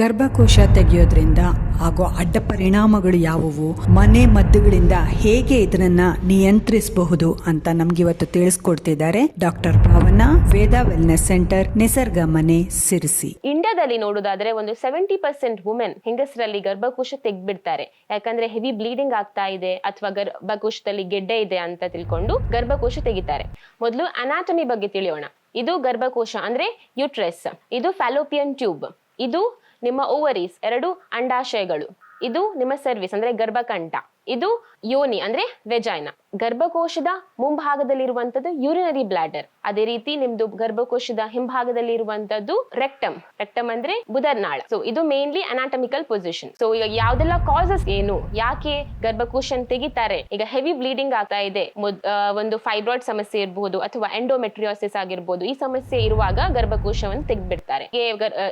ಗರ್ಭಕೋಶ ತೆಗೆಯೋದ್ರಿಂದ ಆಗೋ ಅಡ್ಡ ಪರಿಣಾಮಗಳು ಯಾವುವು? ಮನೆ ಮದ್ದುಗಳಿಂದ ಹೇಗೆ ಇದನ್ನ ನಿಯಂತ್ರಿಸಬಹುದು ಅಂತ ನಮ್ಗೆ ಇವತ್ತು ತಿಳಿಸ್ಕೊಡ್ತಿದ್ದಾರೆ doctor Bhavana Veda wellness centre, Nisarga Mane, Sirsi. ಇಂಡಿಯಾದಲ್ಲಿ ನೋಡೋದಾದ್ರೆ ಒಂದು ಸೆವೆಂಟಿ ಪರ್ಸೆಂಟ್ ವುಮೆನ್ ಹೆಂಗಸರಲ್ಲಿ ಗರ್ಭಕೋಶ ತೆಗ್ಬಿಡ್ತಾರೆ ಯಾಕಂದ್ರೆ ಹೆವಿ ಬ್ಲೀಡಿಂಗ್ ಆಗ್ತಾ ಇದೆ ಅಥವಾ ಗರ್ಭಕೋಶದಲ್ಲಿ ಗೆಡ್ಡೆ ಇದೆ ಅಂತ ತಿಳ್ಕೊಂಡು ಗರ್ಭಕೋಶ ತೆಗಿತಾರೆ. ಮೊದಲು ಅನಾಟಮಿ ಬಗ್ಗೆ ತಿಳಿಯೋಣ. ಇದು ಗರ್ಭಕೋಶ ಅಂದ್ರೆ ಯುಟ್ರೆಸ್ ಇದು ಫ್ಯಾಲೋಪಿಯನ್ ಟ್ಯೂಬ್ ಇದು ನಿಮ್ಮ ಓವರೀಸ್ ಎರಡು ಅಂಡಾಶಯಗಳು. ಇದು ನಿಮ್ಮ ಸರ್ವಿಸ್ ಅಂದ್ರೆ ಗರ್ಭಕಂಠ. ಇದು ಯೋನಿ ಅಂದ್ರೆ ವೆಜೈನ. ಗರ್ಭಕೋಶದ ಮುಂಭಾಗದಲ್ಲಿರುವಂತದ್ದು ಯೂರಿನರಿ ಬ್ಲಾಡರ್ ಅದೇ ರೀತಿ ನಿಮ್ದು ಗರ್ಭಕೋಶದ ಹಿಂಭಾಗದಲ್ಲಿ ಇರುವಂತದ್ದು ರೆಕ್ಟಮ್ ರೆಕ್ಟಮ್ ಅಂದ್ರೆ ಬುಧರ್ನಾಳ. ಸೊ ಇದು ಮೇನ್ಲಿ ಅನಾಟಮಿಕಲ್ ಪೊಸಿಷನ್ ಸೊ ಈಗ ಯಾವ್ದೆಲ್ಲ ಕಾಸಸ್ ಏನು? ಯಾಕೆ ಗರ್ಭಕೋಶ ತೆಗಿತಾರೆ? ಈಗ ಹೆವಿ ಬ್ಲೀಡಿಂಗ್ ಆಗ್ತಾ ಇದೆ. ಒಂದು ಫೈಬ್ರಾಯ್ಡ್ ಸಮಸ್ಯೆ ಇರಬಹುದು ಅಥವಾ ಎಂಡೋಮೆಟ್ರಿಯೋಸಿಸ್ ಆಗಿರ್ಬೋದು. ಈ ಸಮಸ್ಯೆ ಇರುವಾಗ ಗರ್ಭಕೋಶವನ್ನು ತೆಗೆದ್ಬಿಡ್ತಾರೆ.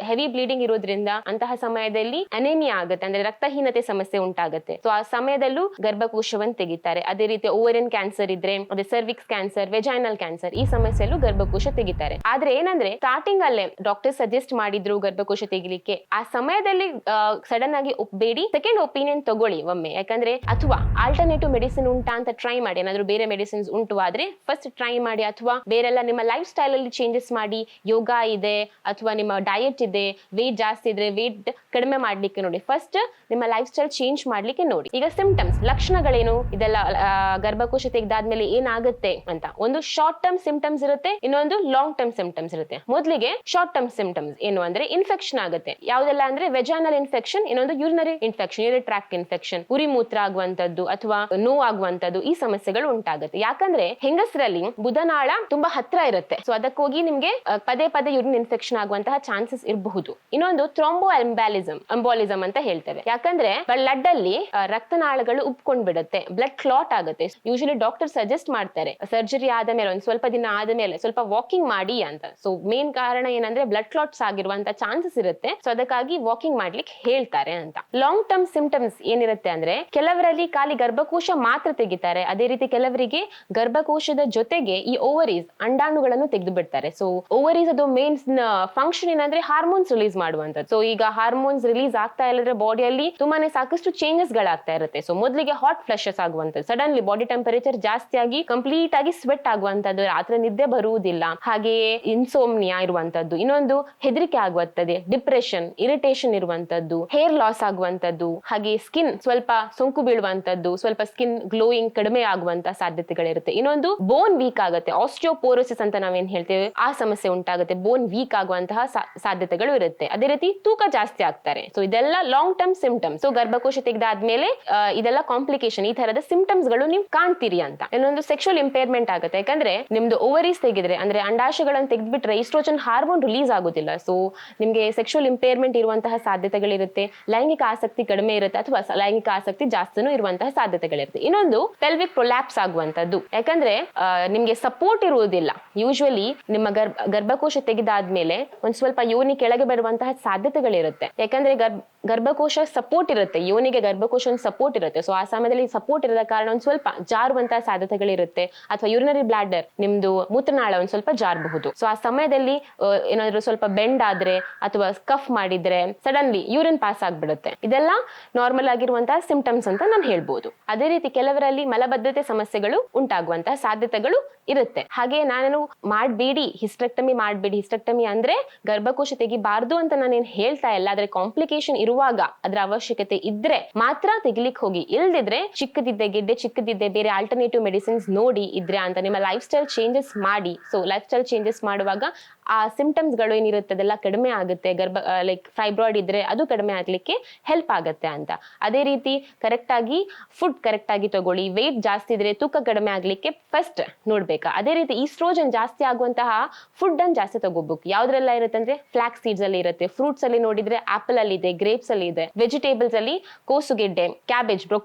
ಹೆವಿ ಬ್ಲೀಡಿಂಗ್ ಇರೋದ್ರಿಂದ ಅಂತಹ ಸಮಯದಲ್ಲಿ ಅನೇಮಿಯಾ ಆಗುತ್ತೆ. ಅಂದ್ರೆ ರಕ್ತಹೀನತೆ ಸಮಸ್ಯೆ ಉಂಟಾಗುತ್ತೆ. ಸೊ ಆ ಸಮಯದಲ್ಲೂ ಗರ್ಭಕೋಶವನ್ನು ತೆಗಿತಾರೆ. ಅದೇ ರೀತಿ ಓವರಿಯನ್ ಕ್ಯಾನ್ಸರ್ ಇದ್ರೆ ಅದೇ ಸರ್ವಿಕ್ಸ್ ಕ್ಯಾನ್ಸರ್ ವೆಜೈನಲ್ ಕ್ಯಾನ್ಸರ್ ಈ ಸಮಸ್ಯೆಯಲ್ಲೂ ಗರ್ಭಕೋಶ ತೆಗಿತಾರೆ. ಆದ್ರೆ ಏನಂದ್ರೆ ಸ್ಟಾರ್ಟಿಂಗ್ ಅಲ್ಲೇ ಡಾಕ್ಟರ್ ಸಜೆಸ್ಟ್ ಮಾಡಿದ್ರು ಗರ್ಭಕೋಶ ತೆಗಿಲಿಕ್ಕೆ. ಆ ಸಮಯದಲ್ಲಿ ಸಡನ್ ಆಗಿ ಒಪ್ಪಬೇಡಿ ಸೆಕೆಂಡ್ ಒಪಿನಿಯನ್ ತಗೊಳ್ಳಿ ಒಮ್ಮೆ. ಯಾಕಂದ್ರೆ ಅಥವಾ ಆಲ್ಟರ್ನೇಟಿವ್ ಮೆಡಿಸಿನ್ ಉಂಟಾ ಅಂತ ಟ್ರೈ ಮಾಡಿ. ಏನಾದ್ರು ಬೇರೆ ಮೆಡಿಸಿನ್ಸ್ ಉಂಟು ಆದ್ರೆ ಫಸ್ಟ್ ಟ್ರೈ ಮಾಡಿ ಅಥವಾ ಬೇರೆಲ್ಲ ನಿಮ್ಮ ಲೈಫ್ ಸ್ಟೈಲ್ ಅಲ್ಲಿ ಚೇಂಜಸ್ ಮಾಡಿ. ಯೋಗ ಇದೆ, ಅಥವಾ ನಿಮ್ಮ ಡಯಟ್ ಇದೆ ವೇಟ್ ಜಾಸ್ತಿ ಇದ್ರೆ ವೇಟ್ ಕಡಿಮೆ ಮಾಡ್ಲಿಕ್ಕೆ ನೋಡಿ. ಫಸ್ಟ್ ನಿಮ್ಮ ಲೈಫ್ ಸ್ಟೈಲ್ ಚೇಂಜ್ ಮಾಡ್ಲಿಕ್ಕೆ ನೋಡಿ. ಈಗ ಸಿಂಪ್ಟಮ್ಸ್ ಲಕ್ಷಣಗಳೇನು? ಇದೆಲ್ಲ ಗರ್ಭಕೋಶ ತೆಗೆದಾದ್ಮೇಲೆ ಏನಾಗುತ್ತೆ ಅಂತ. ಒಂದು ಶಾರ್ಟ್ ಟರ್ಮ್ ಸಿಂಪ್ಟಮ್ಸ್ ಇರುತ್ತೆ, ಇನ್ನೊಂದು ಲಾಂಗ್ ಟರ್ಮ್ ಸಿಂಪ್ಟಮ್ಸ್ ಇರುತ್ತೆ. ಮೊದಲಿಗೆ ಶಾರ್ಟ್ ಟರ್ಮ್ ಸಿಂಪ್ಟಮ್ಸ್ ಏನು ಅಂದ್ರೆ ಇನ್ಫೆಕ್ಷನ್ ಆಗುತ್ತೆ. ಯಾವ್ದೆಲ್ಲ ಅಂದ್ರೆ ವೆಜಾನಲ್ ಇನ್ಫೆಕ್ಷನ್ ಇನ್ನೊಂದು urinary infection urinary tract infection ಉರಿ ಮೂತ್ರ ಆಗುವಂತದ್ದು ಅಥವಾ ನೋವಾಗುವಂತದ್ದು ಈ ಸಮಸ್ಯೆಗಳು ಉಂಟಾಗುತ್ತೆ. ಯಾಕಂದ್ರೆ ಹೆಂಗಸರಲ್ಲಿ ಬುಧನಾಳ ತುಂಬಾ ಹತ್ರ ಇರುತ್ತೆ. ಸೊ ಅದಕ್ಕೋಗಿ ನಿಮ್ಗೆ ಪದೇ ಪದೇ ಯೂರಿನ್ ಇನ್ಫೆಕ್ಷನ್ ಆಗುವಂತಹ ಚಾನ್ಸಸ್ ಇರಬಹುದು. ಇನ್ನೊಂದು ಥ್ರೋಂಬೋ ಅಂಬಾಲಿಸಂ ಅಂಬೋಲಿಸಮ್ ಅಂತ ಹೇಳ್ತೇವೆ. ಯಾಕಂದ್ರೆ ಬ್ಲಡ್ ಅಲ್ಲಿ ರಕ್ತನಾಳಗಳು ಉಪ್ಕೊಂಡ್ ಬಿಡುತ್ತೆ ಬ್ಲಡ್ ಕ್ಲಾಟ್ ಆಗುತ್ತೆ. ಯೂಶಲಿ ಡಾಕ್ಟರ್ ಸಜೆಸ್ಟ್ ಮಾಡ್ತಾರೆ ಸರ್ಜರಿ ಆದ ಮೇಲೆ, ಒಂದ್ ಸ್ವಲ್ಪ ದಿನ ಆದ ಮೇಲೆ ಸ್ವಲ್ಪ ವಾಕಿಂಗ್ ಮಾಡಿ ಅಂತ. ಸೊ ಮೇನ್ ಕಾರಣ ಏನಂದ್ರೆ ಬ್ಲಡ್ ಕ್ಲಾಟ್ಸ್ ಆಗಿರುವಂತ ಚಾನ್ಸಸ್ ಇರುತ್ತೆ. ಸೊ ಅದಕ್ಕಾಗಿ ವಾಕಿಂಗ್ ಮಾಡ್ಲಿಕ್ಕೆ ಹೇಳ್ತಾರೆ ಅಂತ. ಲಾಂಗ್ ಟರ್ಮ್ ಸಿಂಪ್ಟಮ್ಸ್ ಏನಿರುತ್ತೆ ಅಂದ್ರೆ, ಕೆಲವರಲ್ಲಿ ಖಾಲಿ ಗರ್ಭಕೋಶ ಮಾತ್ರ ತೆಗಿತಾರೆ. ಅದೇ ರೀತಿ ಕೆಲವರಿಗೆ ಗರ್ಭಕೋಶದ ಜೊತೆಗೆ ಈ ಓವರೀಸ್ ಅಂಡಾಣುಗಳನ್ನು ತೆಗೆದು ಬಿಡ್ತಾರೆ ಸೊ ಓವರೀಸ್ ಅದು ಮೇನ್ ಫಂಕ್ಷನ್ ಏನಂದ್ರೆ ಹಾರ್ಮೋನ್ಸ್ ರಿಲೀಸ್ ಮಾಡುವಂತ ಸೊ ಈಗ ಹಾರ್ಮೋನ್ಸ್ ರಿಲೀಸ್ ಆಗ್ತಾ ಇಲ್ಲದ್ರೆ ಬಾಡಿಯಲ್ಲಿ ತುಂಬಾನೇ ಸಾಕಷ್ಟು ಚೇಂಜಸ್ ಗಳಾಗ್ತಾ ಇರುತ್ತೆ. ಸೊ ಮೊದಲಿಗೆ ಹಾಟ್ ಫ್ಲಶಸ್ ಆಗುವಂತದ್ದು ಸಡನ್ಲಿ ಬಾಡಿ ಟೆಂಪರೇಚರ್ ಜಾಸ್ತಿ ಆಗಿ ಕಂಪ್ಲೀಟ್ ಆಗಿ ಸ್ವೆಟ್ ಆಗುವಂತದ್ದು ರಾತ್ರಿ ನಿದ್ದೆ ಬರುವುದಿಲ್ಲ. ಹಾಗೆಯೇ ಇನ್ಸೋಮ್ನಿಯಾ ಇರುವಂತದ್ದು ಇನ್ನೊಂದು ಹೆದರಿಕೆ ಆಗುವಂತದ್ದು ಡಿಪ್ರೆಷನ್ ಇರಿಟೇಷನ್ ಇರುವಂತದ್ದು ಹೇರ್ ಲಾಸ್ ಆಗುವಂತದ್ದು ಹಾಗೆ ಸ್ಕಿನ್ ಸ್ವಲ್ಪ ಸೋಂಕು ಬೀಳುವಂತದ್ದು ಸ್ವಲ್ಪ ಸ್ಕಿನ್ ಗ್ಲೋಯಿಂಗ್ ಕಡಿಮೆ ಆಗುವಂತ ಸಾಧ್ಯತೆಗಳಿರುತ್ತೆ. ಇನ್ನೊಂದು ಬೋನ್ ವೀಕ್ ಆಗುತ್ತೆ. ಆಸ್ಟಿಯೋಪೋರೋಸಿಸ್ ಅಂತ ನಾವೇನ್ ಹೇಳ್ತೇವೆ? ಆ ಸಮಸ್ಯೆ ಉಂಟಾಗುತ್ತೆ. ಬೋನ್ ವೀಕ್ ಆಗುವಂತಹ ಸಾಧ್ಯತೆಗಳು ಇರುತ್ತೆ. ಅದೇ ರೀತಿ ತೂಕ ಜಾಸ್ತಿ ಆಗ್ತಾರೆ. ಸೊ ಇದೆಲ್ಲ ಲಾಂಗ್ ಟರ್ಮ್ ಸಿಂಪ್ಟಮ್ಸ್ ಸೊ ಗರ್ಭಕೋಶ ತೆಗೆದಾದ್ಮೇಲೆ ಇದೆಲ್ಲ ಕಾಂಪ್ಲಿಕೇಶನ್ ಈ ತರದ ಸಿಂಪ್ಟಮ್ಸ್ಗಳು ನೀವು ಕಾಣ್ತೀರಿ ಅಂತ. ಇನ್ನೊಂದು ಸೆಕ್ಷುವಲ್ ಇಂಪೇರ್ಮೆಂಟ್ ಆಗುತ್ತೆ. ಯಾಕಂದ್ರೆ ನಿಮ್ದು ಓವರೀಸ್ ತೆಗೆದ್ರೆ, ಅಂದ್ರೆ ಅಂಡಾಶಯಗಳನ್ನು ತೆಗೆದ್ಬಿಟ್ರೆ ಇಸ್ಟ್ರೋಜನ್ ಹಾರ್ಮೋನ್ ರಿಲೀಸ್ ಆಗೋದಿಲ್ಲ. ಸೊ ನಿಮ್ಗೆ ಸೆಕ್ಷುವಲ್ ಇಂಪೇರ್ಮೆಂಟ್ ಇರುವಂತಹ ಸಾಧ್ಯತೆಗಳಿರುತ್ತೆ, ಲೈಂಗಿಕ ಆಸಕ್ತಿ ಕಡಿಮೆ ಇರುತ್ತೆ, ಅಥವಾ ಲೈಂಗಿಕ ಆಸಕ್ತಿ ಜಾಸ್ತಿನೂ ಇರುವಂತಹ ಸಾಧ್ಯತೆಗಳಿರುತ್ತೆ. ಇನ್ನೊಂದು ಪೆಲ್ವಿಕ್ ಪ್ರೊಲ್ಯಾಪ್ಸ್ ಆಗುವಂತದ್ದು ಯಾಕಂದ್ರೆ ನಿಮ್ಗೆ ಸಪೋರ್ಟ್ ಇರುವುದಿಲ್ಲ. ಯೂಶುವಲಿ ನಿಮ್ಮ ಗರ್ಭ, ಗರ್ಭಕೋಶ ತೆಗೆದಾದ್ಮೇಲೆ ಒಂದ್ ಸ್ವಲ್ಪ ಯೋನಿ ಕೆಳಗೆ ಬರುವಂತಹ ಸಾಧ್ಯತೆಗಳಿರುತ್ತೆ. ಯಾಕಂದ್ರೆ ಗರ್ಭ, ಗರ್ಭಕೋಶ ಸಪೋರ್ಟ್ ಇರುತ್ತೆ. ಯೋನಿಗೆ ಗರ್ಭಕೋಶ ಸಪೋರ್ಟ್ ಇರುತ್ತೆ. ಸೊ ಆ ಸಮಯದಲ್ಲಿ ಸಪೋರ್ಟ್ ಇರದ ಕಾರಣ ಒಂದು ಸ್ವಲ್ಪ ಜಾರುವಂತಹ ಸಾಧ್ಯತೆಗಳಿರುತ್ತೆ. ಅಥವಾ ಯೂರಿನರಿ ಬ್ಲಾಡರ್ ನಿಮ್ದು ಮೂತ್ರನಾಳ ಒಂದು ಸ್ವಲ್ಪ ಜಾರಬಹುದು. ಸೊ ಆ ಸಮಯದಲ್ಲಿ ಏನಾದ್ರು ಸ್ವಲ್ಪ ಬೆಂಡ್ ಆದ್ರೆ ಅಥವಾ ಕಫ್ ಮಾಡಿದ್ರೆ ಸಡನ್ಲಿ ಯೂರಿನ್ ಪಾಸ್ ಆಗ್ಬಿಡುತ್ತೆ. ಇದೆಲ್ಲ ನಾರ್ಮಲ್ ಆಗಿರುವಂತಹ ಸಿಂಪ್ಟಮ್ಸ್ ಅಂತ ನಾನು ಹೇಳ್ಬೋದು. ಅದೇ ರೀತಿ ಕೆಲವರಲ್ಲಿ ಮಲಬದ್ಧತೆ ಸಮಸ್ಯೆಗಳು ಉಂಟಾಗುವಂತಹ ಸಾಧ್ಯತೆಗಳು ಇರುತ್ತೆ. ಹಾಗೆ ನಾನು ಮಾಡಬೇಡಿ ಹಿಸ್ಟ್ರೆಕ್ಟಮಿ ಮಾಡಬೇಡಿ. ಹಿಸ್ಟ್ರೆಕ್ಟಮಿ ಅಂದ್ರೆ ಗರ್ಭಕೋಶ ತೆಗಿಬಾರ್ದು ಅಂತ ನಾನೇನ್ ಹೇಳ್ತಾ ಇಲ್ಲ. ಆದ್ರೆ ಕಾಂಪ್ಲಿಕೇಶನ್ ಇರುವಾಗ ಅದ್ರ ಅವಶ್ಯಕತೆ ಇದ್ರೆ ಮಾತ್ರ ತೆಗಿಲಿಕ್ಕೆ ಹೋಗಿ ಇಲ್ದಿದ್ರೆ ಚಿಕ್ಕದಿದ್ದೆ ಗೆಡ್ಡೆ ಚಿಕ್ಕದಿದ್ದೆ ಬೇರೆ ಆಲ್ಟರ್ನೇಟಿವ್ ಮೆಡಿಸಿನ್ಸ್ ನೋಡಿ ಇದ್ರೆ ಅಂತ ನಿಮ್ಮ ಲೈಫ್ ಸ್ಟೈಲ್ ಚೇಂಜಸ್ ಮಾಡಿ. ಸೊ ಲೈಫ್ ಸ್ಟೈಲ್ ಚೇಂಜಸ್ ಮಾಡುವಾಗ ಆ ಸಿಂಪ್ಟಮ್ಸ್ಗಳು ಏನಿರುತ್ತೆ, ಅದೆಲ್ಲ ಕಡಿಮೆ ಆಗುತ್ತೆ. ಗರ್ಭ ಲೈಕ್ ಫೈಬ್ರಾಯ್ಡ್ ಇದ್ರೆ ಅದು ಕಡಿಮೆ ಆಗ್ಲಿಕ್ಕೆ ಹೆಲ್ಪ್ ಆಗುತ್ತೆ ಅಂತ. ಅದೇ ರೀತಿ ಕರೆಕ್ಟ್ ಆಗಿ ಫುಡ್ ಕರೆಕ್ಟ್ ಆಗಿ ತಗೊಳ್ಳಿ. ವೇಟ್ ಜಾಸ್ತಿ ಇದ್ರೆ ತೂಕ ಕಡಿಮೆ ಆಗ್ಲಿಕ್ಕೆ ಫಸ್ಟ್ ನೋಡ್ಬೇಕು. ಅದೇ ರೀತಿ ಈಸ್ಟ್ರೋಜನ್ ಜಾಸ್ತಿ ಆಗುವಂತಹ ಫುಡ್ ಅನ್ನು ಜಾಸ್ತಿ ತಗೋಬೇಕು ಯಾವ್ದ್ರೆಲ್ಲ ಇರುತ್ತೆ ಅಂದ್ರೆ ಫ್ಲಾಕ್ ಸೀಡ್ಸ್ ಅಲ್ಲಿ ಇರುತ್ತೆ. ಫ್ರೂಟ್ಸ್ ಅಲ್ಲಿ ನೋಡಿದ್ರೆ ಆಪಲ್ ಅಲ್ಲಿ ಇದೆ ಗ್ರೇಪ್ಸ್ ಅಲ್ಲಿ ಇದೆ ವೆಜಿಟೇಬಲ್ಸ್ ಅಲ್ಲಿ ಕೋಸುಗೆಡ್ಡೆ ಕ್ಯಾಬೇಜ್ ಬ್ರೊಕೋಲಿ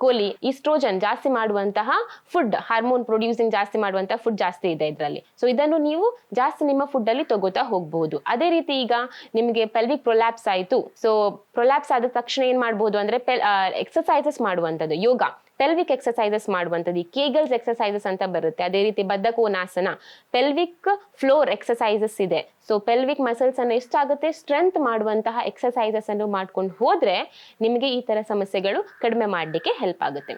ಈಸ್ಟ್ರೋಜನ್ ಜಾಸ್ತಿ ಮಾಡುವಂತಹ ಫುಡ್ ಹಾರ್ಮೋನ್ ಪ್ರೊಡ್ಯೂಸಿಂಗ್ ಜಾಸ್ತಿ ಮಾಡುವಂತಹ ಫುಡ್ ಜಾಸ್ತಿ ಇದೆ ಇದರಲ್ಲಿ. ಸೊ ಇದನ್ನು ನೀವು ಜಾಸ್ತಿ ನಿಮ್ಮ ಫುಡ್ ಅಲ್ಲಿ ತಗೋತಾ ಹೋಗಬಹುದು ಅದೇ ರೀತಿ ಈಗ ನಿಮಗೆ ಪೆಲ್ವಿಕ್ ಪ್ರೊಲ್ಯಾಪ್ಸ್ ಆಯಿತು. ಸೊ ಪ್ರೊಲ್ಯಾಪ್ಸ್ ಆದ ತಕ್ಷಣ ಏನ್ ಮಾಡಬಹುದು ಅಂದ್ರೆ ಎಕ್ಸಸೈಸಸ್ ಮಾಡುವಂತದ್ದು ಯೋಗ. ಪೆಲ್ವಿಕ್ ಎಕ್ಸಸೈಸಸ್ ಮಾಡುವಂಥದ್ದು. ಈ ಕೇಗಲ್ಸ್ ಎಕ್ಸಸೈಸಸ್ ಅಂತ ಬರುತ್ತೆ. ಅದೇ ರೀತಿ ಬದ್ಧಕೋನಾಸನ ಪೆಲ್ವಿಕ್ ಫ್ಲೋರ್ ಎಕ್ಸಸೈಸಸ್ ಇದೆ. ಸೊ ಪೆಲ್ವಿಕ್ ಮಸಲ್ಸ್ ಅನ್ನು ಎಷ್ಟಾಗುತ್ತೆ? ಸ್ಟ್ರೆಂತ್ ಮಾಡುವಂತಹ ಎಕ್ಸಸೈಸಸ್ ಅನ್ನು ಮಾಡ್ಕೊಂಡು ಹೋದ್ರೆ ನಿಮಗೆ ಈ ತರ ಸಮಸ್ಯೆಗಳು ಕಡಿಮೆ ಮಾಡಲಿಕ್ಕೆ ಹೆಲ್ಪ್ ಆಗುತ್ತೆ.